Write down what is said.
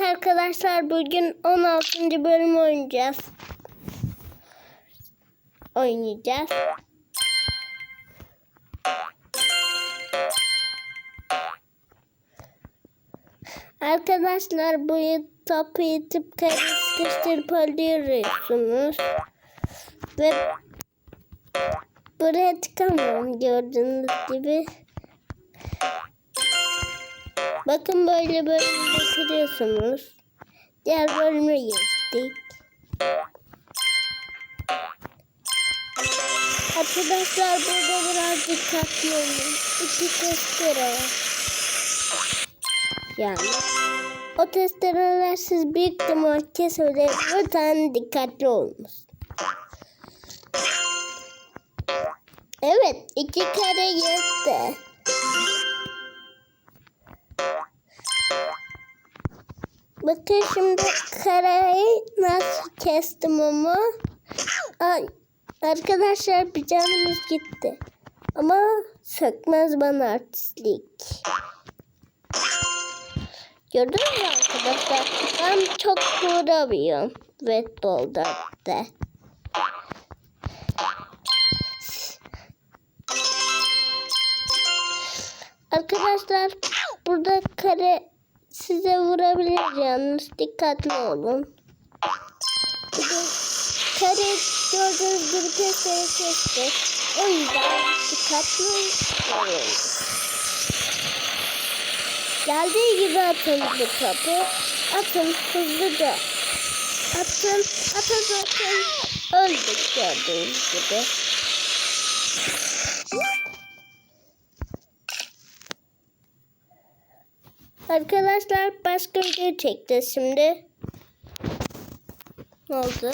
Evet arkadaşlar bugün 16. bölüm oynayacağız. Oynayacağız. Arkadaşlar bu topu itip kare sıkıştırıp öldürüyorsunuz. Ve buraya tıkamıyorum gördüğünüz gibi. Bakın böyle böyle bitiriyorsunuz. Diğer bölüme geçtik. Arkadaşlar burada biraz dikkatli olun. İki testere. Yani o testereler siz büyük ihtimal kesebilir. Lütfen dikkatli olunuz. Evet iki kare yetti. Bakın şimdi kareyi nasıl kestim ama Ay, arkadaşlar bir gitti. Ama sökmez bana artistlik. Gördünüz mü arkadaşlar? Ben çok vuramıyorum. Ve doldu da. Arkadaşlar burada kare size vurabilir yalnız dikkatli olun. Bir de kare gördüğünüz gibi kesti. O yüzden dikkatli olun. Geldiği gibi atın bu topu. Atın hızlıca. Atın, atın, atın. Öldük gördüğünüz gibi. Arkadaşlar başka video çekeceğiz şimdi. Ne oldu?